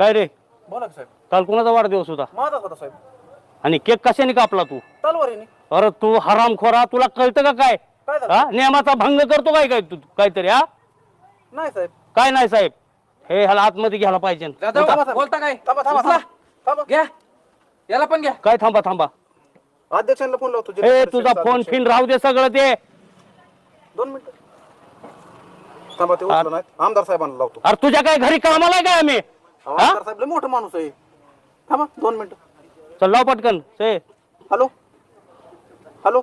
काय रे? बोला की साहेब. काल कुणाचा वाढदिवस होता? माझा होता साहेब. आणि केक कशाने कापला तू? तलवारीने. अरे तू हरामखोरा तुला कळतं का काय? काय झालं? हा? नियमाचा भंग करतो काय काय तू? काहीतरी हा? नाही साहेब. काय नाही साहेब. हे ह्याला आतमध्ये घ्यायला पाहिजे. उठा. बोलता काय? थांबा थांबा उचला. थांबा थांबा. घ्या. याला पण घ्या. काय थांबा थांबा. अध्यक्षांना फोन लावतो हे तुझा परिषदचा फोन अध्यक्ष. फिन राहू दे सगळं ते. दोन मिनिटं. थांबा ते उचललं नाही आमदार साहेबांना लावतो. अरे तुझ्या काय घरी कामाला आहे काय आम्ही? हा? आमदार साहेब लय मोठा माणूस आहे. थांबा दोन मिनिटं. चल लाव पटकन. से. हॅलो? हॅलो?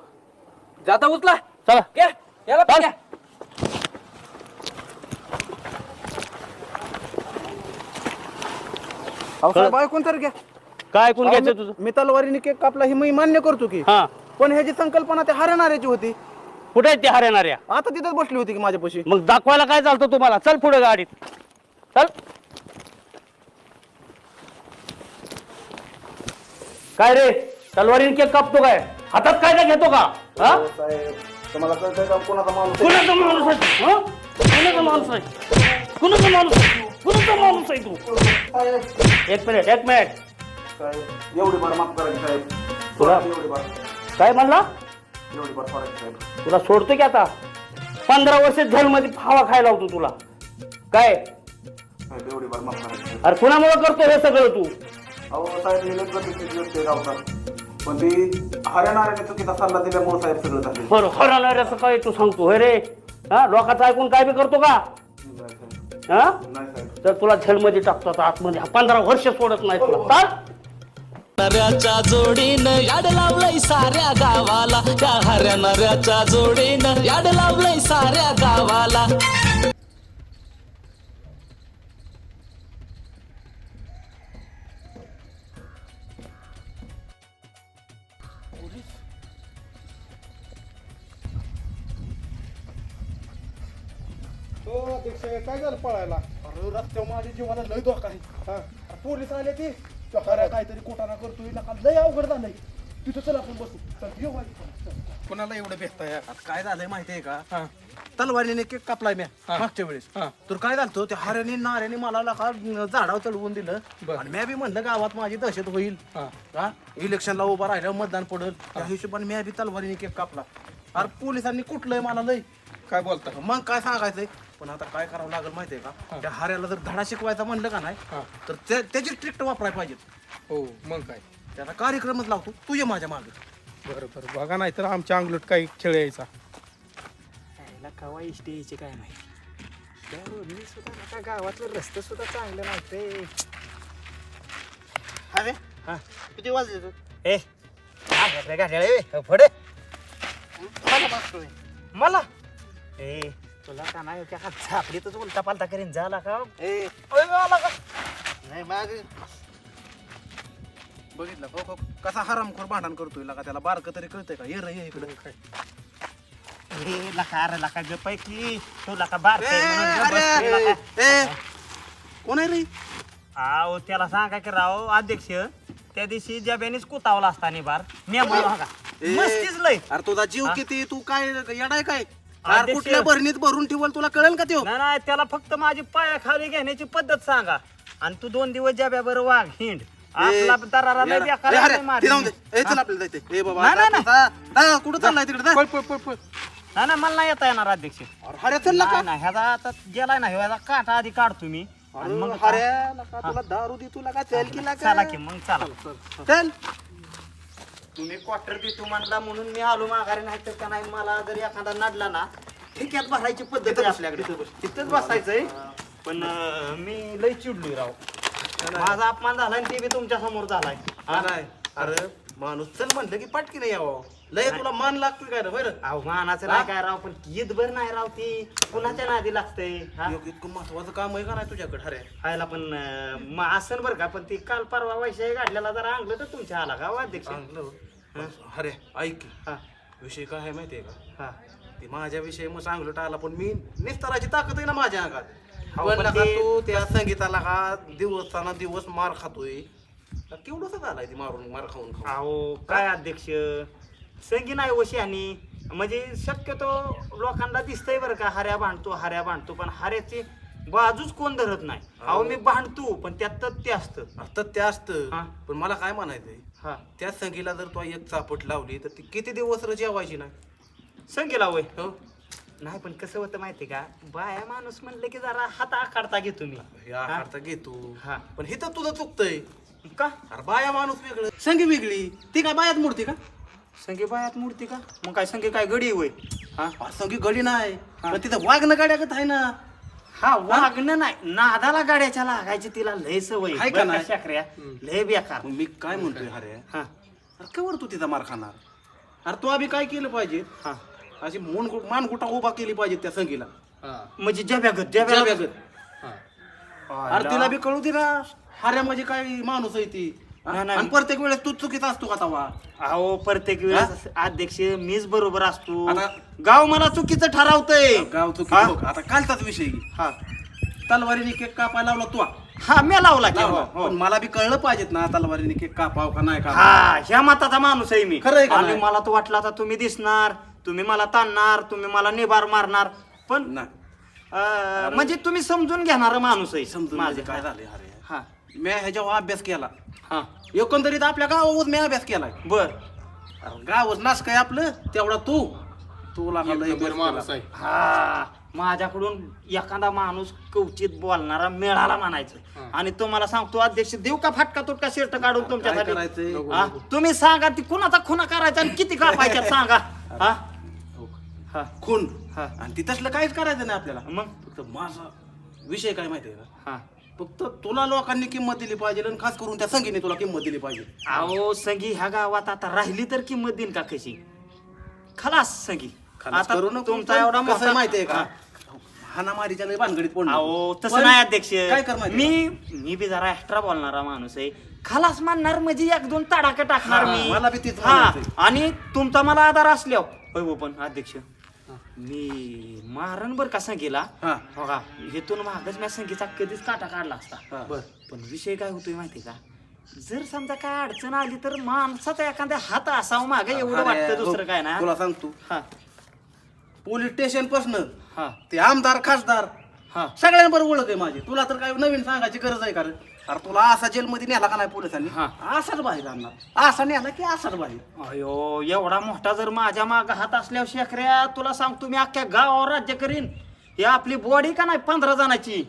जाता उचला. चला. याला पण चल. घ्या. अहो साहेब ऐकून तर घ्या. काय ऐकून अहो, घ्यायचं तुझं? मी तलवारीने केक कापला ही मी मान्य करतो की. हा. पण ह्याची संकल्पना त्या हरणाऱ्याची होती. कुठे आहेत ते हरणाऱ्या? आता तिथंच बसली होती की माझ्यापाशी. मग दाखवायला काय चालतं तुम्हाला? चल पुढे गाडीत. चल. काय रे? तलवारीने केक कापतो काय? हातात काय काय घेतो का? हा? साहेब तुम्हाला कळतंय का कोणाचा माणूस आहे? कुणाचा माणूस आहे हा? कुणाचा माणूस आहे कुणाचा माणूस आहे कुणाचा माणूस आहे तू? साहेब, एक मिनिट एक मिनिट. साहेब एवढी बार माफ करा की साहेब. तुला- एवढी बार काय म्हणला? एवढी बार सोडा की साहेब. तुला सोडतो की आता? पंधरा वर्ष झेलमध्ये फावा खायला होतो तुला. काय? साहेब एवढी बार माफ करा. अरे कुणामुळे करतो हे सगळं तू? अहो साहेब लय प्रतिष्ठित व्यक्ती गावचा पण ती हरणाऱ्याने चुकीचा सल्ला दिल्यामुळे साहेब सगळं झाले. बरं असं काय तू सांगतो? होय रे. हा लोकांचं ऐकून काय बी करतो का? हा? नाही साहेब. तर तुला झेलमध्ये टाकतो आता आतमध्ये. पंधरा वर्ष सोडत नाही तुला. चाल. नऱ्याच्या जोडीनं याड लावलंय साऱ्या गावाला. त्या हऱ्या नऱ्याच्या जोडीनं याड लावलंय साऱ्या गावाला. आता काय झालंय माहितीये का? तलवारीने केक कापलाय मी मागच्या वेळेस. तर काय झालं त्या हऱ्याने नाऱ्याने मला लका झाडावर चढवून दिलं. आणि मी बी म्हणलं गावात माझी दहशत होईल. हा. इलेक्शनला उभा राहिल्यावर मतदान पडल. त्या हिशोबाने मी बी तलवारीने केक कापला. अरे पोलिसांनी कुठलंय मला लय? काय बोलता? मग काय सांगायचंय? पण आता काय करावं लागेल माहितीये का? त्या हाऱ्याला जर धडा शिकवायचा म्हणलं का नाही तर त्या- त्याची ट्रिक्ट वापरायला पाहिजेत. हो मग काय? त्याला कार्यक्रमच लावतो. तू ये माझ्या मागे. बरं बरं. बघा नाही तर आमच्या अंगलट काही खेळ यायचा. यायला कवा इष्टी यायची काय माहिती? त्या रोडनी सुद्धा आता गावातलं रस्ते सुद्धा चांगलं नव्हते. अरे हा. किती वाजले तू? ए फडे मला ए तुला का नाही त्या झापडीतच उलटा पालटा करीन झाला का? ए. आला का? नाही मागे. बघितलं हो हो. कसा हरामखोर भांडण करतोय लका त्याला बारक तरी कळतंय का? ये रे ये इकडे. लका अरे लका ग पैकी तू लका बार कोण आहे रे? आव त्याला सांगा की राव अध्यक्ष त्या दिवशी जब्यानीच कुतावला बार. मेमो बघा ए. मस्तीच लय. अरे तुझा जीव हा? किती तू काय येडाय काय? अध्यक्ष. कुठल्या भरणीत भरून ठेवल तुला कळेल का त्यो? नाही नाही त्याला फक्त माझी पाया खाली घेण्याची पद्धत सांगा. आणि तू दोन दिवस ज्या बरोबर वाघ हिंड. आपला दरारा. बेकार मार. नाही, कुठं चाललाय तिकडे? जा. पळ पळ पळ पळ. नाही नाही मला नाही येता येणार अध्यक्ष. हऱ्या चल का? नाही नाही ह्याचा आता गेलाय ना ह्याचा काटा आधी काढतो मी. आणि मग तुला दारू दे तुला का चल की? चला की मग चला. चल तुम्ही क्वार्टर देतो म्हणला म्हणून मी आलो माघारी नाही तर का नाही मला जर एखादा नडला ना ठिक्यात भरायची पद्धत आहे आपल्याकडे. तिथंच बसायचंय. पण अं, मी लय चिडलोय राव. माझा अपमान झालाय आणि ते बी तुमच्यासमोर झालाय. हा, नाही. अरे माणूस चल म्हणलं की पटकी नाही यावं. लय तुला मान लागतोय काय रे बरं? अहो मानाचं नाही काय राव पण ईदभर नाही राव ती. कुणाच्या नादी लागतंय? हा? योग इतकं महत्वाचं काम आहे का नाही तुझ्याकडे? हऱ्या खायला पण अं, म- बरं का पण ती काल परवा वैशाही काढलेला जरा आणलं तर तुमच्या आला का हो अध्यक्ष? चांगलं. हरे ऐक. की. हा. विषय काय आहे माहितीये का? हा. ती माझ्या विषयी मग चांगलं आला पण मी निस्ताराची ताकद आहे ना माझ्या अंगात. पण लका ते- त्या संगीताला का दिवसाना दिवस मार खातोय. केवढंच झालाय ती मारून मार खाऊन खाऊन? अहो काय अध्यक्ष? संगी नाही वशी आणि म्हणजे शक्यतो लोकांना दिसतंय बरं का हऱ्या बांधतो हऱ्या बांधतो पण हऱ्याची बाजूच कोण धरत नाही. अहो मी भांडतो पण त्यात तथ्य असतं. आता ते असतं. पण मला काय म्हणायचंय? हा. त्या संगीला जर तू एक चापट लावली तर ती किती दिवस र जेवायची नाही? संगीला वय हो. नाही पण कसं होतं माहिती का? बाया माणूस म्हणलं की जरा हात आकारता घेतो मी या करता घेतो हा. पण हे तर तुझं चुकतंय. का? अरे बाया माणूस वेगळं. संगी वेगळी. ती काय बायात मूर्ती का? संगी बायात मूर्ती का? मग काय संगी काय गडी वय हा? अरे संगी गडी नाही. पण तिथं वागणं गाड्यागत आहे ना. हा वागणं नाही. नादाला गाड्याच्या लागायची तिला लय सवय. आहे का बरं नाही? शाकऱ्या? लय बेकार. मग मी काय म्हणतोय अरे हा. अरे कवर तू तिचा मार खाणार? अरे तू आम्ही काय केलं पाहिजे? हा. अशी मून मानगुटा उभा केली पाहिजे त्या संगीला म्हणजे जब्यागत जब्यागत जब्यागत. अरे तिला बी कळू दे ना हाऱ्या म्हणजे काय माणूस आहे ती हा? नाही, नाही. आणि प्रत्येक वेळेस तू चुकीचा असतो का तवा अहो प्रत्येक वेळेस अध्यक्ष मीच बरोबर असतो आता- गाव मला चुकीचं ठरवतंय गाव चुकी हा? आता कालचाच विषय. हा तलवारीने केक कापायला लावला तू हा मी लावला की लावला. हो, हो. पण मला बी कळलं पाहिजेत ना तलवारीने केक कापाव का नाही का हा ह्या मताचा माणूस आहे मी खरं आहे का आणि नाही? मला तो वाटला आता तुम्ही दिसणार तुम्ही मला ताणणार तुम्ही मला निबार मारणार पण नाही. अं, म्हणजे तुम्ही समजून घेणार माणूस आहे. समजून माझे माझे काय झाले अरे? हा. मी ह्याच्यावर अभ्यास केला. हा. एकंदरीत आपल्या गावावर मी अभ्यास केलाय. बर. अरे गावच नाश काय आपलं? तेवढा तू. तुला का लय अभ्यास केला. हा. माझ्याकडून एखादा माणूस कवचित बोलणारा मिळाला म्हणायचं. आणि तुम्हाला सांगतो अध्यक्ष देऊ का फाटका तुटका शर्ट काढून तुमच्यासाठी? करायचंय? हा? तुम्ही सांगा ती कुणाचा खुना करायचा आणि किती कापायच्या सांगा. हा. हा. खून. हा. आणि ती तसलं काहीच करायचं नाही आपल्याला. मग? फक्त माझा विषय काय माहितीये का? हा. फक्त तुला लोकांनी किंमत दिली पाहिजे आणि खास करून त्या संगीने तुला किंमत दिली पाहिजे. अहो संगी ह्या गावात आता राहिली तर किंमत देईन का कशी? खलास संगी आता. तुमचा एवढा कसं आहे मोठा माहितीये का. हानामारीच्या लय भानगडीत अहो तसं पण नाही अध्यक्ष. काय कर माहिती मी मी बी जरा एक्स्ट्रा बोलणारा माणूस आहे. खलास मानणार म्हणजे एक दोन तडाखे टाकणार हा, मी. मला बी तेच हा. म्हणायचंय. आणि तुमचा मला आधार असल्यावर. होय हो पण अध्यक्ष. मी मारण बर का संगीला हा. बघा हेतून मागच मी संगीचा कधीच काटा काढला असता. हा. बर पण विषय काय होतोय माहिती का? जर समजा काय अडचण आली तर माणसाचा एखाद्या हात असावं मागे एवढं अरे, वाटतं दुसरं हो, काय ना? तुला सांगतो. हा. पोलीस स्टेशन पासन हा. ते आमदार खासदार हा. सगळ्यांबरोबर ओळख आहे माझी. तुला तर काय नवीन सांगायची गरज आहे का रे? अरे तुला असा जेलमध्ये नेला का नाही पोलिसांनी? हा. असाच बाहेर आणणार. असा नेला की असाच बाहेर? अयो एवढा मोठा जर माझ्या माग हात असल्यावर शेखऱ्या तुला सांगतो मी अख्ख्या गावावर राज्य करीन. ही आपली बॉडी का नाही पंधरा जणांची?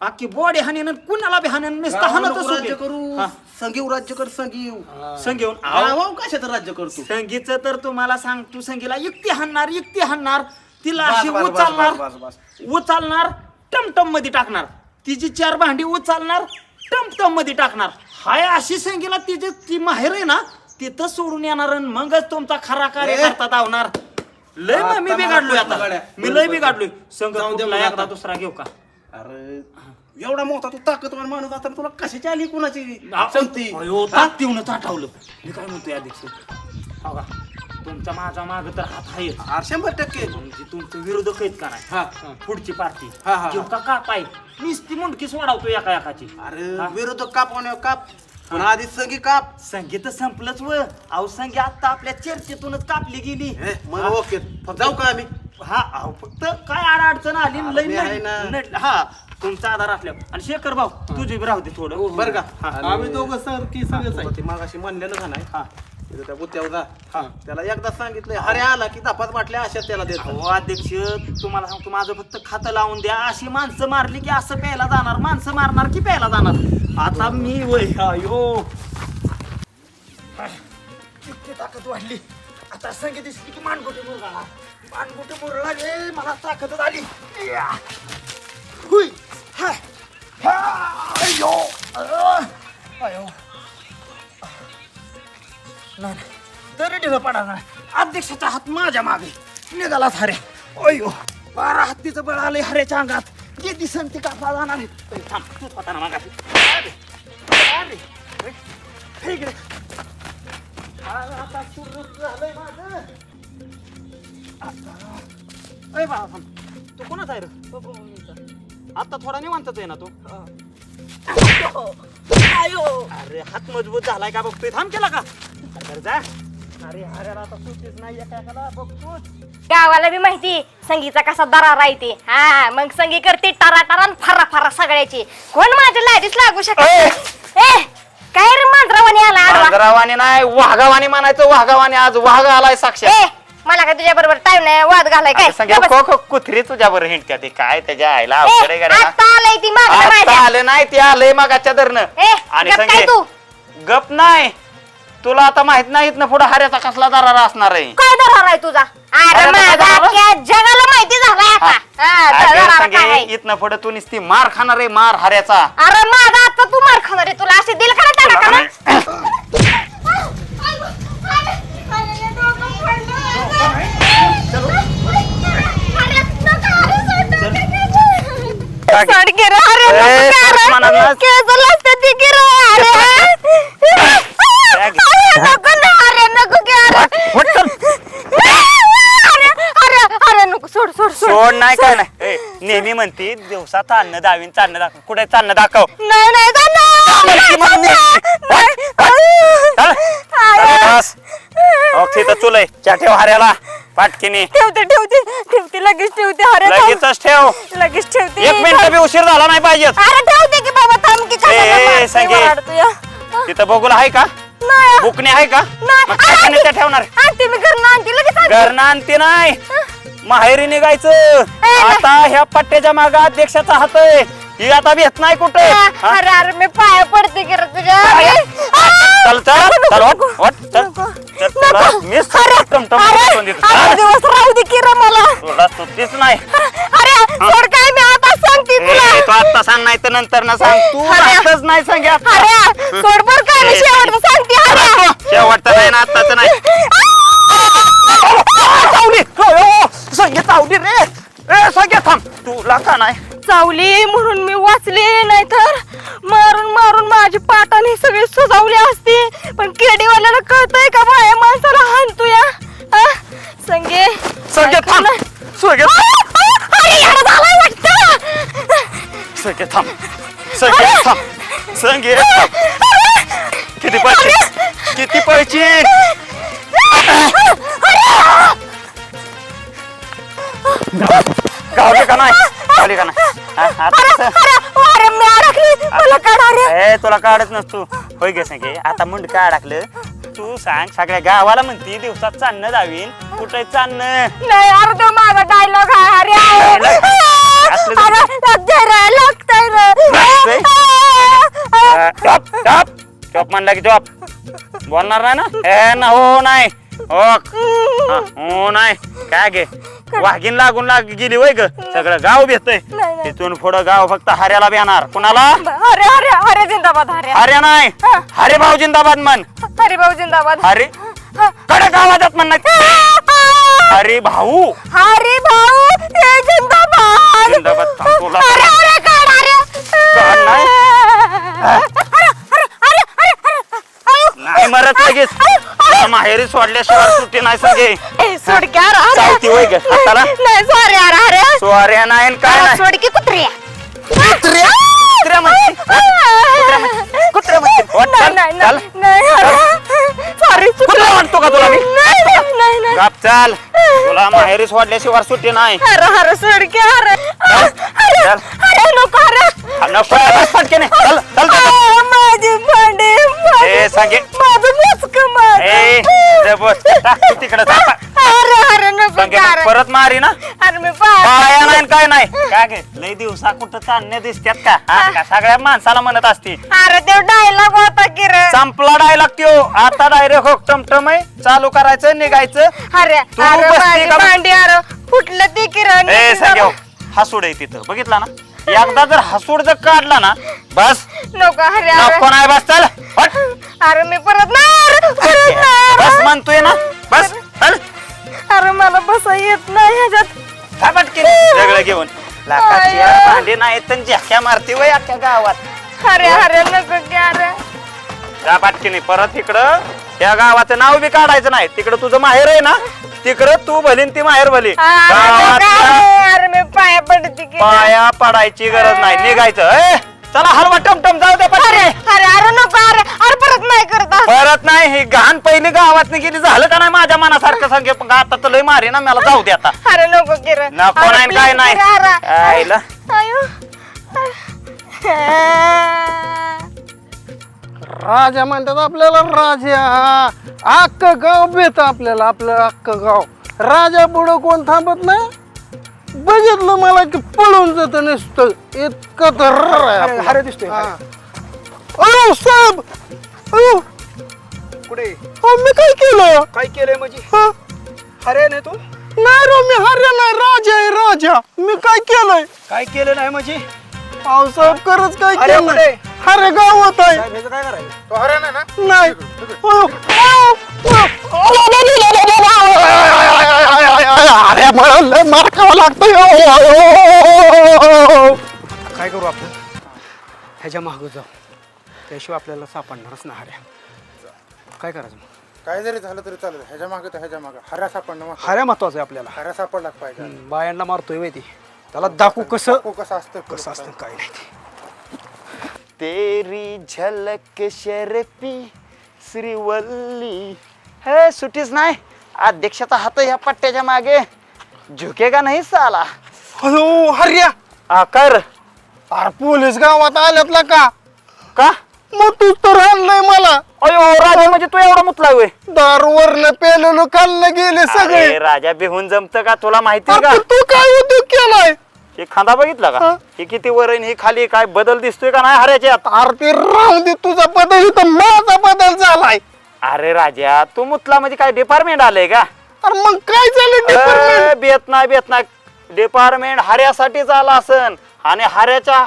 अख्खी बॉडी हाणीन कुणाला बी हाणीन? नुसतं गावावर नको राज्य. करू. संगीव राज्य कर संगीव संगीवन गावावर कशात राज्य करतो? संगीचं तर तुम्हाला सांगतो संगीला युक्ती हाणणार युक्ती हाणणार. तिला बस, अशी बस, बस, उचलणार बस, बस, उचलणार टमटममध्ये टाकणार. तिची चार भांडी उचलणार टमटममध्ये टाकणार. हाय अशी संगीला तिची ती माहेर आहे ना तिथं सोडून येणार आणि मगच तुमचा खरा कार्य. करता धावणार. लय मग मी आता बिघाडलोय आता. मी लय बिघाडलोय. संघ जाऊ दे एकदा आता. दुसरा घेऊ का? अरे एवढा मोठा तू ताकदवान माणूस असताना तुला कशाची आली कुणाची? संगती अयो ताकदीवनच आठवलं. मी काय म्हणतोय अध्यक्ष? हो का? तुमचा माझा माग तर हात अरे शंभर टक्के. म्हणजे तुमचं विरोधक आहेत का नाही हा. पुढची पार्टी. हा, हा. घेऊ का काप आहे? नुसती मुंडकी सोडावतो एका एकाची अरे हा. विरोधक काप होण्यावर काप पण आधी संगी काप. संगीत संपलंच व. अहो संगी आता आपल्या चर्चेतूनच कापली गेली. हे, मग ओके. जाऊ का आम्ही? हा अहो फक्त काय आड अडचण आली लई आहे ना. नड- हा तुमचा आधार असल्यावर. आणि शेखर भाऊ तुझे बी राहू दे थोडं. बरं का. हा. आम्ही दोघं सर की सगळं ते मागाशी म्हणलेलं का नाही? हा. तिथं त्या बुत्त्यावर जा त्याला एकदा सांगितलंय अरे आला की दपात बाटल्या अशा त्याला देत अहो अध्यक्ष तुम्हाला सांगतो माझं फक्त खातं लावून द्या अशी माणसं मारली की असं प्यायला जाणार माणसं मारणार की प्यायला जाणार आता मी वय अयो किती ताकद वाढली आता संगीत दिसली की मानगोटे मुरगाळा मानगोटे मुरळाले मला ताकद आली या. हुई. हा. हा. अयो. अ. अयो. नाही ढिलं पडा नाही अध्यक्षाचा हात माझ्या मागे. निघाला हरे. अयो बारा हत्तीचं बळ आलंय हऱ्याच्या अंगात. जे दिसन ते कापला जाणार आहे. थांब तूच होता ना मागाशी अरे, अरे, अरे, हे इकडे. अरे, आता सुरू झालंय माझं. आता. ए, बाळा, थांब. तू कोणाचा आहे रे? आता थोडा निवांतच आहे ना तू? अरे हात मजबूत झालाय का बघतोय? थांब केला का? अरे जा अरे अरे आता सुटीच नाही एका एकाला बघतोच. गावाला बी माहिती संगीचा कसा दरारा येते हा मग संगी करते टारा टारा फरा फरा सगळ्याची. कोण माझ्या लादीच लागू शकत ए! काय रे मांजरावानी आला आडवा मांजरावानी नाही वाघावानी म्हणायचं वाघावानी आज वाघ आलाय साक्षात ए मला काय तुझ्या बरोबर टाइम नाही वाद घालाय काय? सांगे गप बस. खो खो कुत्री तुझ्या बरोबर हिंडत्या ते काय त्याच्या आईला ए, अवघड आहे गड्या. आता आलंय ती मागं आता माझ्या. आलं नाही ते आलंय मागाच्या धरणं. ए, आणि काय तू? गप नाही. तुला आता माहीत नाही ना पुढे हाऱ्याचा कसला दरारा असणार आहे काय दरार आहे तुझा अरे अरे, माझा दरारा? अख्ख्या जगाला माहिती झालाय आता हा, अगं, दरारा सांगे, काय आहे? इथनं पुढे तू नुसती मार खाणार आहे मार हाऱ्याचा अरे माझा आता तू मार खाणार आहे तुला असे दिल त्याला का? सोड की रे, अरे ए, सोड. केस ती की रे, अरे. बॅग. अरे नको ना, अरे नको की अरे. उठ, चल. अरे, अरे, अरे नको सोड सोड सोड सोड नाही काय नाही ए, नेहमी म्हणती दिवसात अन्न दावीन चालणं दाखव. कुठे चालणं दाखव? नाही नाही जाणार. चल. बस. चुलय. च्या ठेव हाऱ्याला पाटकीने. ठेवते ठेवते ठेवते लगेच ठेवते अरे थांब. लगेचच ठेव. लगेच ठेवते. एक मिनिट बी उशीर झाला नाही पाहिजे अरे ठेवते की बाबा थांब की ए, कशाला मारतोय, संगे. ओरडतोय, या. तिथं बघूला आहे का? नाही बुकणे आहे का नाही. मग ठेवणार आणते मी घरनं आणते लगेच आणते. घरनं आणते नाही माहेरी निघायचं आता ह्या पट्ट्याच्या माग अध्यक्षाचा हात आहे ही आता भेट नाही कुठे हा? अरे अरे मी पाया पडते की रे तुझ्या पाया? आ! चल चल नको, चल नको, वट वट चल नको. चल, तुला नको. मीच अरे, टमटम अरे, बसवून देतो. अरे चल. दिवस राहू दे की रे मला तुला सुट्टीच नाही अरे सोड काय मी आता सांगते ए, तुला तू आता सांग नाही तर नंतर ना सांग तू अरे. राहतच नाही सांग. अरे सोड बर काय मी शेवटचं शेवटचं नाही ना आत्ताच नाही चावली हो, संगे चावली रे ए संगे थांब तुला का नाही चावली म्हणून मी वाचले नाहीतर मारून मारून माझी पाटाने सगळी सुजावली असती पण केडीवाल्याला कळतंय का बाया माणसाला हाणतो या आ? संगे संगे थांब संगे का नाही? गावली का नाही? हा, आता अरे कसं? अरे अरे मी अडकली. मला काढा रे ए तुला काढत नसतो होय गे संगे आता मुंड काय अडकलं? तू सांग सगळ्या गावाला म्हणती दिवसात चालणं जावीन. कुठे चालणं? नाही अरे तो माझा डायलॉग आहे अरे. Dialogue? असलं तर- अरे लागतंय रे. लागतंय? लागतंय? रे टॉप टॉप टॉप म्हणला की टॉप बोलणार नाही ना? ए ना हो नाही. हो. हा, हो नाही. काय गे? वाघीन लागून लाग गेली वय ग. सगळं गाव भेटतय. नाही, नाही. तिथून पुढं गाव फक्त हऱ्याला बेणार कुणाला? अरे अरे अरे जिंदाबाद अरे हऱ्या नाही. हा. हरे भाऊ जिंदाबाद म्हण. हरे भाऊ जिंदाबाद. हरे. कडक आवाजात म्हण हरे भाऊ. हरे भाऊ जिंदाबाद. जिंदाबाद थांब तुला अरे अरे काढ अरे काढ नाही. नाही मरत लगेच. तुला माहेरी सोडल्याशिवाय सुट्टी नाही सगळे. ए, सोड की अरे, अरे. चालती होय ग हाताला. नाही सॉरी अरे अरे. सोऱ्या नाही आणि काय अरे, नाही. सोड की कुत्रे. कुत्र्या कुत्र्या म्हणते. कुत्र्या म्हणते. वाट, नाही चल, नाही चल. नाही, नाही अरे सॉरी कुत्रा. म्हणतो का तुला मी? नाही नाही, नाही नाही. गाप चाल. तुला माहेरी सोडल्याशिवाय सुट्टी नाही. अरे अरे सोड की अरे. अरे चल. अरे नको अरे. नको. चल चल चल. माझी भांडे ए, सांगे. माझं मुचक ए जा बस. टाक तू तिकडं जा. अरे अरे नको सांगे की मग अरे परत मारी ना. अरे मी पाय पाया नाही काय नाही? काय गे? लय दिवसा कुठं चालण्या दिसत्यात का? हा, का सगळ्या माणसाला म्हणत असती. अरे ते डायलॉग होता की रे? संपला डायलॉग त्यो. आता डायरेक्ट हो टमटम आहे चालू करायचं निघायचं. अरे तू अरे बसली माझी का? भांडी अरे फुटलं ते की रे? ए सांगे हसूड आहे तिथं. बघितला ना? एकदा जर हसूड जर काढला ना बस. नको अरे अरे नको नाही बस चल. हट. अरे मी परत नाही अरे, बस अरे. म्हणतोय ना. बस चल. अरे मला बसा येत नाही ह्याच्यात. पटकन सगळं घेऊन. लाखाची आय. भांडी नाही तर झ्याक्या मारते वय अख्ख्या गावात. अरे अरे नको की अरे. त्या पाटकीने परत इकडं. त्या गावाचं नाव बी काढायचं नाही. तिकडं तुझं माहेर आहे ना. तिकडं तू भलीन ती माहेर भली अरे गावातल्या अरे. मी पाया पडते की पाया पडायची गरज नाही. निघायचं ए, चला हलवा टमटम जाऊ दे अरे पटकन. अरे अरे नको अरे अरे परत नाही करत. परत नाही ही घाण पहिली गावात गेली झालं का नाही माझ्या मनासारखं सांगे? पण आता तर लय मारे ना मला जाऊ दे आता. अरे नको किरण. नको अरे नाही, काय please नाही. किरण, अरे. आईला. आयो. राजा म्हणतात आपल्याला राजा. अख्ख गाव बेत आपल्याला आपलं अख्ख गाव. राजा पुढं कोण थांबत नाही? बघितलं मला की पळून जात नसतं इतकं तर हरे दिसतोय अयो साहेब अयो कुठे अहो, मी काय केलं काय केलंय म्हणजे हा? हरे नाही तू नाही रो मी हर्या नाही राजा आहे राजा मी काय केलंय काय केलं नाही म्हणजे अहो साहेब खरंच काय हऱ्या केलं कुठे? हरे गावात आहे साहेब, ह्याचं काय करायचं तो हरे नाही ना नाही. अरे मला लय मार खावा लागतोय काय करू आपण? ह्याच्या मागं जाऊ. त्याशिवाय आपल्याला सापडणारच ना हऱ्या. काय करायचं मग? काय जरी झालं तरी चालेल. ह्याच्या मागे तर ह्याच्या मागे. हऱ्या सापडणं मग हऱ्या महत्वाचं आहे आपल्याला. हऱ्या सापडलाच पाहिजे. हम्म, बायांना मारतोय माहिती त्याला दाखवू कसं को कसं असतं कसं असतं काय नाही ते. तेरी झलक शरपी श्रीवल्ली. हे सुटीच नाही. अध्यक्षाचा हात ह्या पट्ट्याच्या मागे. झुकेगा नाही साला. अयो हर्या. आकार अरे पोलीस गावात आल्यात का? का? मग तूच तर आणलंय मला. अयो राजा म्हणजे तू एवढा मुतला होय. दारूवरनं पेलेलो खाल्लं गेले सगळे. अरे, राजा बिहून जमत का? तुला माहिती का? तू काय उद्योग केलाय? हे खांदा बघितला का? हा. हे किती वरण ही खाली काय बदल दिसतोय का नाही हऱ्याच्यात अरे ते राहून दे तुझा बदल इथं माझा बदल झालाय. अरे राजा तू मुतला म्हणजे काय डिपार्टमेंट आलंय का? अरे मग काय झालं डिपार्टमेंट अरे, बेत नाही बेत नाही. डिपार्टमेंट हाऱ्यासाठीच आला असन. आणि हाऱ्याच्या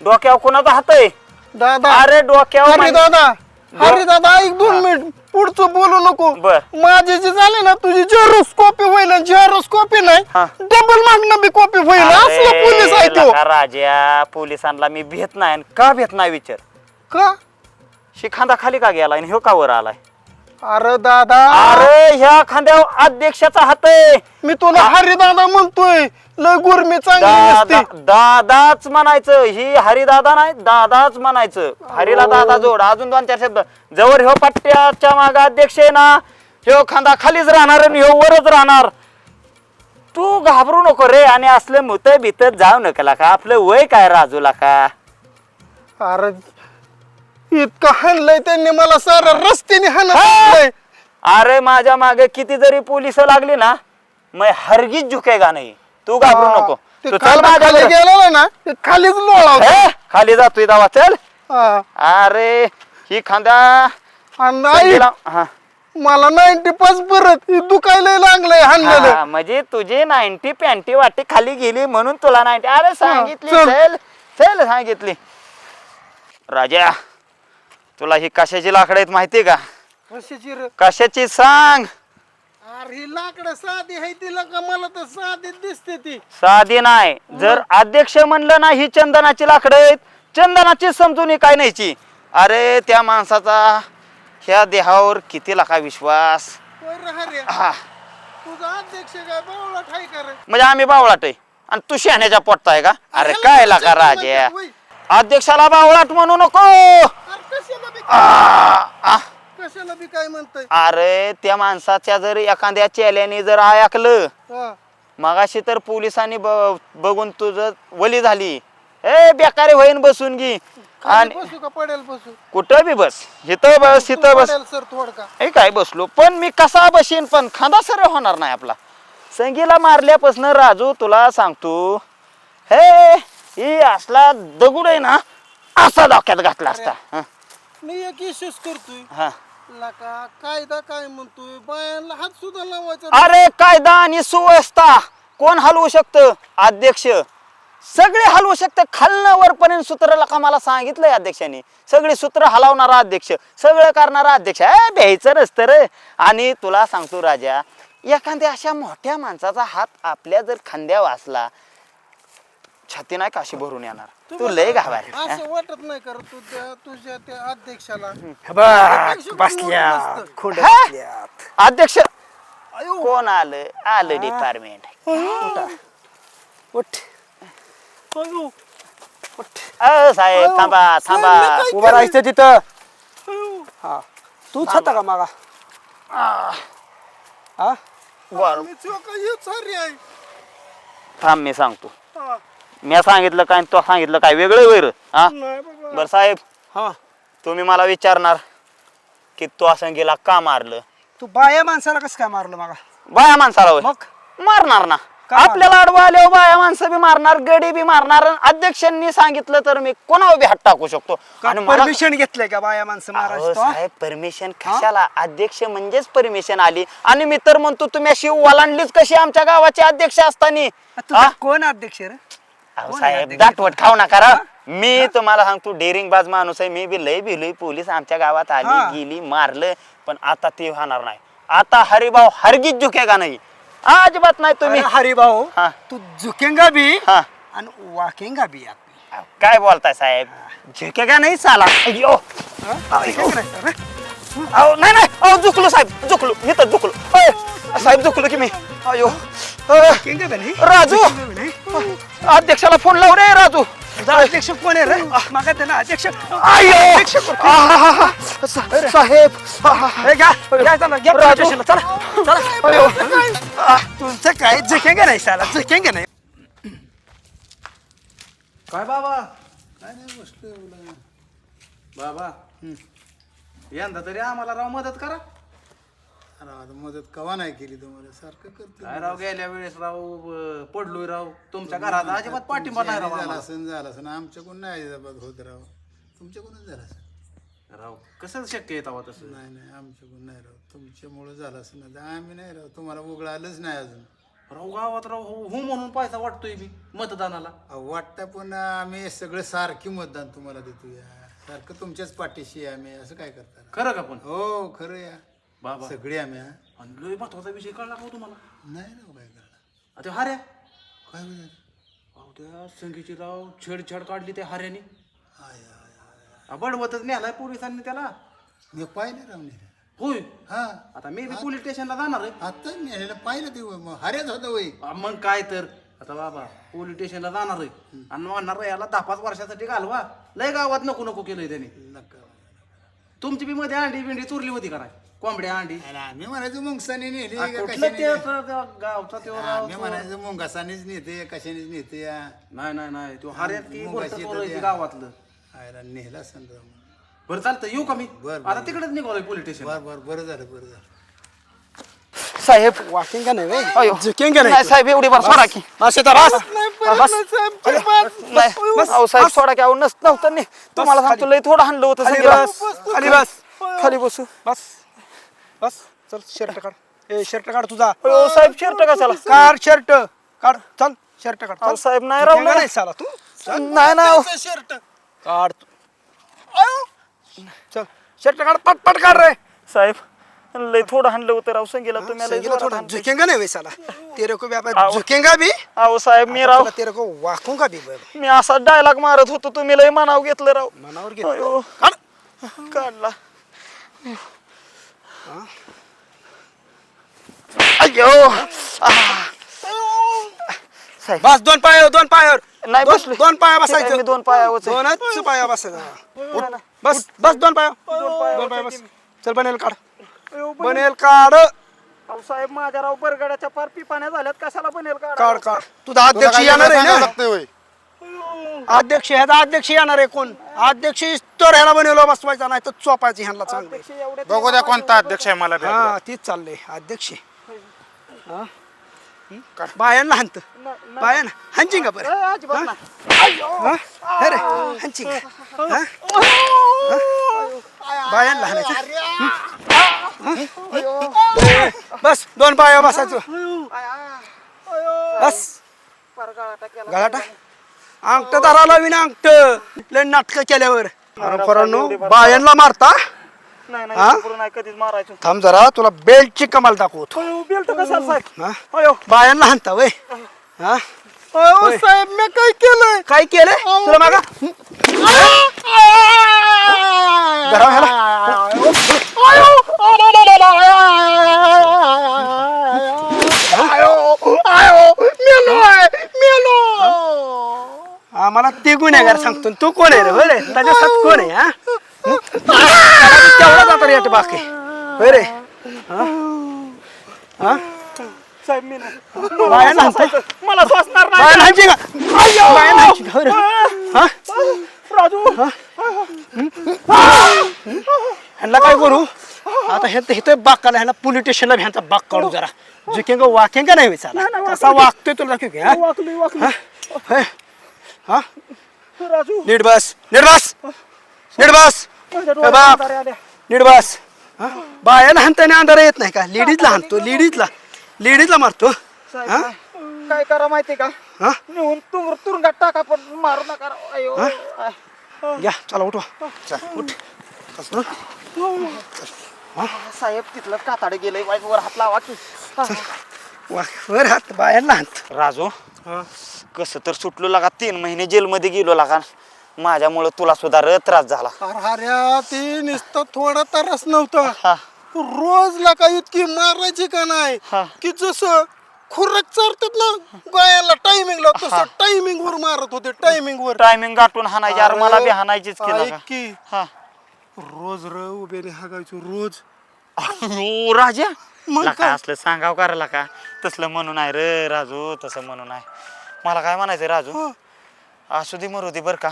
डोक्यावर कोणाचा हात आहे? दादा. अरे डोक्यावर अरे दादा. अरे दादा ऐक दोन मिनिट. पुढचं बोलू नको. बर. माझे जे झाले ना तुझी जेरोस कॉपी होईल जेरोस कॉपी नाही हा. डबल मागणं बी कॉपी होईल. असला अरे, पोलीस आहे तो. लका राजा पोलिसांना मी भेट नाही आणि का भेट नाही विचार? का? शिखांदा खाली का गेला आणि ह्यो का वर आलाय? अरे दादा. अरे ह्या खांद्यावर अध्यक्षाचा हात आहे. मी तुला हरी दादा म्हणतोय. लय गुरमी चांगली दादा नसते दादाच म्हणायचं. ही हरिदादा नाही दादाच म्हणायचं. हरीला दादा जोड. अजून दोन चार शब्द. जवळ ह्यो पट्ट्याच्या माग अध्यक्ष आहे ना ह्यो खांदा खालीच राहणार आणि ह्यो वरच राहणार. तू घाबरू नको रे. आणि असलं मुत बितत जाऊ नका का आपलं वय काय राजूला का अरे इतकं हाणलंय त्यांनी मला सारा रस्त्याने हाणलंय. अरे माझ्या मागे किती जरी पोलीस लागली ना मग हरगीज झुकेगा नाही तू घाबरू नको. ते तू चल काल माझ्या खाली बरोबर. गेलेलं ना ते खालीच. हे, खाली जातोय दावा चल. हा. अरे ही खांदा. आणि नाही हा. मला नाईन्टी पाच परत हे दुखायला लागलंय हाणलेलं. हा, म्हणजे तुझी नाईन्टी पॅन्टी वाटी खाली गेली म्हणून तुला नाईन्टी अरे सांगितली चल. चल. चल सांगितली. राजा. तुला ही कशाची लाकडं आहेत माहिती का? कशाची रे? कशाची सांग. अरे ही लाकडं साधी आहे तिला का मला तर साधी दिसते ती? साधी नाही. जर अध्यक्ष म्हणलं ना ही चंदनाची लाकडं आहेत. चंदनाची समजून ही काय नाहीची अरे त्या माणसाचा ह्या देहावर किती लाखा विश्वास? बरं हरे. हा. तुझा अध्यक्ष काय बावळा ठाई कर म्हणजे आम्ही बावळाट आहे. आणि तू शहाण्याच्या पोटता आहे का? अरे काय लागा राजा अध्यक्षाला बावळाट म्हणू नको. कशाला बी आ. कशाला बी काय म्हणतोय? अरे त्या माणसाच्या जर एखाद्या चेल्याने जर ऐकलं हा. मगाशी तर पोलिसांनी ब- बघून तुझं वली झाली. ए बेकारी होईन बसून घे. खाली आणि बसू का पडेल बसू? कुठं बी बस. इथं बस इथं बस. पडेल सर थोडका. हे काय बसलो? पण मी कसा बसीन पण खांदा सर होणार नाही आपला. संगीला मारल्यापासून राजू तुला सांगतो हे ही असला दगड आहे ना असा डोक्यात घातला असता. हं, मी एक इश्यूज करतोय. हं. लका कायदा काय म्हणतोय? बायांना हात सुद्धा लावायचा अरे कायदा आणि सुव्यवस्था कोण हलवू शकतं? अध्यक्ष. सगळे हलवू शकतं. खालनं वरपर्यंत सूत्र का मला सांगितलंय अध्यक्षांनी. सगळे सूत्र हलवणारा अध्यक्ष. सगळं करणारा अध्यक्ष. ए भ्यायचं नसतं रे. आणि तुला सांगतो राजा एखाद्या अशा मोठ्या माणसाचा हात आपल्या जर खांद्यावर असला छाती नाही काशी भरून येणार? तू लय घाबार असं वाटत नाही कर तू त्या- तुझ्या त्या अध्यक्षाला. बसल्या खोड? अध्यक्ष? कोण आलं? आलं डिपार्टमेंट उठ. अ साहेब थांबा थांबा. उभा राहायचं तिथं. हा. तूच होता का मागा? बर सारी आहे. थांब मी सांगतो. हा. मी सांगितलं काय आणि तो सांगितलं काय? वेगळं वेगळं हा? नाही बाबा. बर साहेब हा. तुम्ही मला विचारणार की तो असं गेला का मारलं? तू बाया माणसाला कसं काय मारलं मागा? बाया माणसाला होय. मग? मारणार ना. का आपल्याला अडवा आल्यावर बाया माणसं बी मारणार गडी बी मारणार अध्यक्षांनी सांगितलं तर मी कोणावर बी हात टाकू शकतो? आणि मला परमिशन घेतलंय का बाया माणसं अहो, मारायचं साहेब परमिशन कशाला? अध्यक्ष म्हणजेच परमिशन आली. आणि मी तर म्हणतो तुम्ही अशी ओलांडलीच कशी आमच्या गावाचे अध्यक्ष असताना? तुझा कोण अध्यक्ष रे? अहो कोण आहे साहेब? दाटवट खाऊ नका. मी तुम्हाला सांगतो डेअरिंग बाज माणूस आहे. मी बी लय भिलोय. पोलीस आमच्या गावात हा. आली गेली मारलं. पण आता ते होणार नाही. आता हरिभाऊ हरगीत झुकेगा नाही. अजिबात नाही तुम्ही. अरे हरी भाऊ हा. तू झुकेंगा भी हा. आणि वाकेंगा अहो, काय बोलताय साहेब? झुकेगा नाही साला. अय्यो. अय्यो. अहो नाही नाही. अहो झुकलो साहेब. झुकलो. मी तर झुकलो. अय, साहेब झुकलो की मी. अयो. नाही राजू. अध्यक्षाला फोन लाव रे राजू! अध्यक्ष कोण आहे रे? मागा त्याला अध्यक्ष अध्यक्ष साहेब तुमचं काय? झुकेंगा नाही साला झुकेंगा नाही. काय बाबा? काय नाही बाबा यंदा तरी आम्हाला राव मदत करा. आता मदत कवा नाही केली तुम्हाला? सारखं करतो राव गेल्या वेळेस राव अं, पडलोय राव. तुमच्या घरात अजिबात पाठिंबा नाही राव झाला आम्हाला. असं झालं असं आमच्याकडून नाही अजिबात होत राव. तुमच्याकडून झालं असं राव कसं शक्य आहे तेव्हा तसं? नाही नाही आमच्याकडून नाही राव. तुमच्यामुळं झालं असं ना तर आम्ही नाही राव. तुम्हाला उघड आलंच नाही अजून. राव गावात राव हो हो म्हणून पैसा वाटतोय मी मतदानाला. अहो, वाटतं पण आम्ही सगळं सारखी मतदान तुम्हाला देतो या सारखं तुमच्याच पाठीशी आहे आम्ही. असं काय करता खरं का पण? हो खरं या. बाबा सगळे आम्ही हा. आणि लय महत्त्वाचा विषय कळला का हो तुम्हाला? नाही राव काय करणार आता हार्या काय होईल अहो त्या संगीची राव छेडछाड काढली त्या हार्याने आय आय आय बडवतच नेलाय पोलिसांनी त्याला. मी पाहिलं राव नाही होय? हा. आता मी बी पोलीस स्टेशनला जाणार आहे. आता नेलेलं पाहिलं ते मग हऱ्याच होतं वय. आ, मग काय तर. आता बाबा पोलीस स्टेशनला जाणार आहे. आणि म्हणणार आहे, याला दहा पाच वर्षासाठी घालवा. लय गावात नको नको केलंय त्याने. नका. तुमची बी मध्ये अंडी बिंडी चोरली होती का नाही? कोंबड्या अंडी? आणि आम्ही म्हणायचं मुंगसाने नेली का कुठलं कशाने ते नेली? तर त्या गावचा तो राव आम्ही तो- म्हणायचं मुंगासानेच नेते कशानेच नेते? या नाही नाही नाही. तो की चोर तर आहे त्या- गावातलं. आयला नेला मग. बरं चालतं येऊ का मी? बरं, आता. तिकडेच निघालोय पोलीस स्टेशन बर बर बरं झालं बरं झालं. साहेब वाकेंगा नाही. झुकेंगा नाही नाही साहेब एवढी बार सोडा की. बस येता बस. नाही अहो साहेब सोडा की अहो नस नव्हतं नाही तुम्हाला सांगतो लय थोडं हाणलं होतं खाली संगीला. बस खाली बस. खाली बसू. बस बस. चल शर्ट काढ. ए शर्ट काढ तुझा. अहो साहेब शर्ट कशाला? काढ शर्ट काढ. चल शर्ट काढ. अहो. साहेब नाही राव नाही साला तू. नाही नाही अहो. शर्ट काढ. तू. चल शर्ट काढ. पट पट काढ रे. साहेब. लय थोडं हाणलं होतं राव. संगीला तुम्ही लय संगीला जोरात थोड़ा हाणताय. झुकेंगा नहीं वे साला तेरे को भी आप। झुकेंगा भी अहो साहेब मी राव तेरे को वाकूंगा भी. मी असा डायलॉग मारत होतो तुम्ही लय मनाव घेतलं राव. मनावर घे अयो. काढ. काढला. अयो. बस दोन पायावर दोन पायावर. नाही दोन- बसलोय. दोन पाया बसायचं. मी दोन पायावरच आहे. दोनच पाया बसायचं. उठ. बस बस दोन पाया. दोन पाया बस. चल बनेल काढ. बनेल काढ. अहो साहेब माझ्या राव बरगड्याच्या पार पिपाण्या झाल्यात कशाला बनेल काढ? काढ काढ. तुझा अध्यक्ष येणार आहे ना? लागतंय अध्यक्ष ह्याचा अध्यक्ष येणार आहे कोण? अध्यक्ष तर ह्याला बनवलं बसवायचा नाही तर चोपायची ह्यांना चांगलं. बघू द्या कोणता अध्यक्ष आहे मला द्या. हा तीच चाललंय. अध्यक्ष. हा? बायांना हाणत. बायान. हांचिंग का बरं? हा? हे? रे हांचिंग? बायांना हाणायचं? बस दोन पाया बसायचं. बस. गळाटा. अंगठ धराला विना अंगठ. नाटक केल्यावर. अरे बायांना मारता. नाही हा? नाही पुढं नाही कधीच मारायचो थांब जरा तुला बेल्टची कमाल दाखवतो बेल्ट कशाला साहेब? हा? अयो. बायांना हाणता वय. हा. साहेब मी काय केलंय? काय केलंय? तुला मागा? ह्याला. आम्हाला ते गुन्हेगार सांगतो. तू कोण आहे रे? होय रे? त्याच्या साथ कोण आहे हा? तेवढा जातो रे याच्या बाकी होय रे? हा? साहेब मी नाही. बाया नाचताय? मला सोसणार बाया नाही नाचची का बाया नाचची का? बरं? हा? राजू! ह्यांना काय करू? आता हे हे बाकाला ह्यांना पोलीस स्टेशनला ह्यांचा बाग काढू जरा. जुकेंगा वाकेंगा नाही विचारला कसा वागतोय तुला की हा? वाकली वाकली. हे? हा? राजू! नीट बस. नीट बस. नीट बस. ए डोळ्यात बाप. नीट बस. हा? बायाला हाणताना अंधारा येत नाही का? लेडीजला हाणतो लेडीजला. लेडीजला मारतो. हा? काय करा माहितीये का? हा? नेऊन तुंग तुरुंगात टाका पण मारू नका. अयो. आय. या चला उठवा. चल उठ. हं? साहेब तिथलं काताडे गेलंय वाईट वर हात लावा की. वा वर हात बायाला हात राजू कसं तर सुटलो लागा तीन महिने जेलमध्ये गेलो लागा. माझ्यामुळं तुला सुद्धा र त्रास झाला. अरे ते नुसतं थोडा तरच नव्हतं. हा. रोज लाका इतकी मारायची का नाही. की जसं खुरक चारतात ना गायाला टायमिंग लावतो तसं टायमिंग वर मारत होते टायमिंग वर. टायमिंग गाठून हाणायची अरे मला बी हाणायचीच की लागा की. हा. रोज र उभेने हागायचो रोज. राजा. मग लका काय? असलं सांगाव करायला का तसलं म्हणून आहे रे राजू तसं म्हणून आहे मला काय म्हणायचं राजू. असू दे मरू दे बरं का.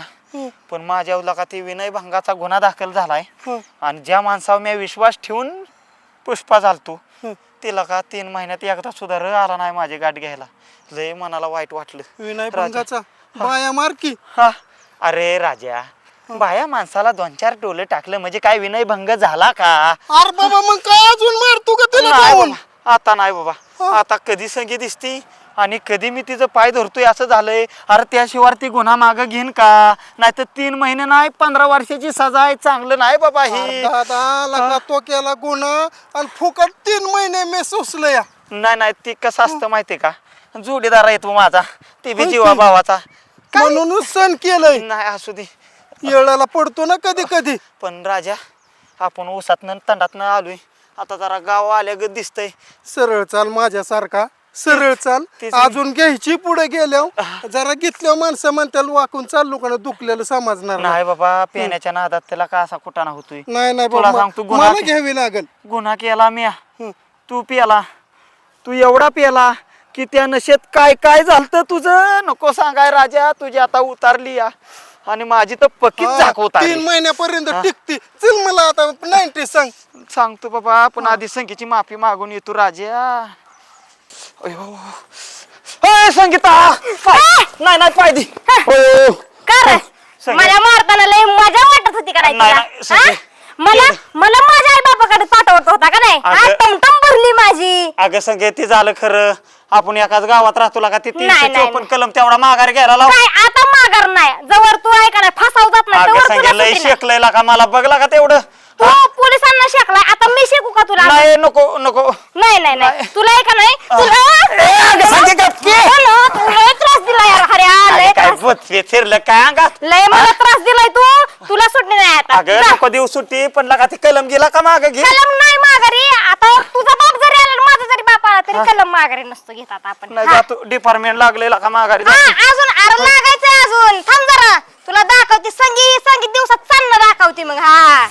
पण माझ्या लका ते विनय भंगाचा गुन्हा दाखल झालाय. हं. आणि ज्या माणसावर मी विश्वास ठेवून पुष्पा झालतो तिला का तीन महिन्यात एकदा सुद्धा र आला नाही माझी गाठ घ्यायला. लय मनाला वाईट वाटलं. विनय राजा. भंगाचा? बाया मार की. हा. अरे राजा बाया माणसाला दोन चार टोले टाकलं म्हणजे काय विनय भंग झाला का? अरे बाबा मग काय अजून मारतो का त्याला नाही? बाबा, आता नाही बाबा. आता कधी संगी दिसती? आणि कधी मी तिचं पाय धरतोय असं झालंय? अरे त्याशिवाय ती गुन्हा माग घेईन का? नाही तर तीन महिने नाही पंधरा वर्षाची सजा आहे चांगलं नाही बाबा ही. दादा लगा तो केला गुन्हा आणि फुकट तीन महिने मी सोसलं या. नाही नाही ती कसं असतं माहितीये का? जोडीदार आहे तो माझा. ते बी जीवा? भावाचा. म्हणूनच सण केलंय. नाही असू दे. येळाला पडतो ना कधी कधी पण राजा आपण ऊसातनं तंडातनं आलोय. आता जरा गाव आल्यागत दिसतंय. सरळ चाल माझ्यासारखा. सरळ चाल. तेच- अजून घ्यायची पुढे गेल्यावर. जरा घेतल्यावर माणसं म्हणत्याला वाकून चाललो का ना दुखलेलं समजणार नाही. नाही बाबा पेण्याच्या नादात त्याला का असा कुटाणा होतोय? नाही नाही तुला बाबा सांगतो गुन्हा मला घ्यावी लागेल. गुन्हा केला मी तू पियाला तू एवढा पियाला की त्या नशेत काय काय झालं तुझं? नको सांगाय राजा तुझी आता उतारली या. आणि माझी तर पक्कीच हा, झाक तीन महिन्यापर्यंत टिकती. चल मला आता नाईन्टी सांग. सांगतो बाबा पण आधी संगीची माफी मागून येतो राजा. अयो. संगीता! नाही नाही पाय दे. अयो. का रे? सगळं- मला मारताना लय मजा वाटत होती करायची नाही, तुला? नाही, सगळे-? मला मला माझ्या आई बापाकडे पाठवत होता का नाही? हा, अगं- टमटम भरली माझी. अगं संगीत ते झालं खरं. आपण एकाच गावात राहतो का ते तीनशे नाही, नाही, चौपन्न कलम तेवढा माघार घ्यायला लाव. काय आता माघार नाही. जवळ तू आहे का नाही? फसाव जात नाही. अगं तोवर तुला लय सुट्टी नाही. शेकलंय मला बघला का तेवढं. तू पोलिसांना शेकलाय. आता मी शेकू का तुला? नाही नको नको. नाही नाही नाही. तुला आहे का नाही? तुला अगं संगीत. हो त्रास दिला यार हऱ्या लय काय त्रास. फिरलं काय अंगात? लय मला त्रास दिलाय तू. तुला सुटली नाही आता. अगं जा. नको देऊ सुट्टी पण लगा ती कलम गेला का माग घे? कलम नाही माघारी. आता तुझा बाप जरी आला आणि माझा जरी बाप आला तरी कलम माघारी नसतो घेत आता आपण. नाही हा. जातो डिपार्टमेंट लागलेला का माघारी हा, अजून अरे लागायचंय अजून. थांब जरा. तुला दाखवते संगीत संगीत दिवसात चालणं दाखवते मग हा.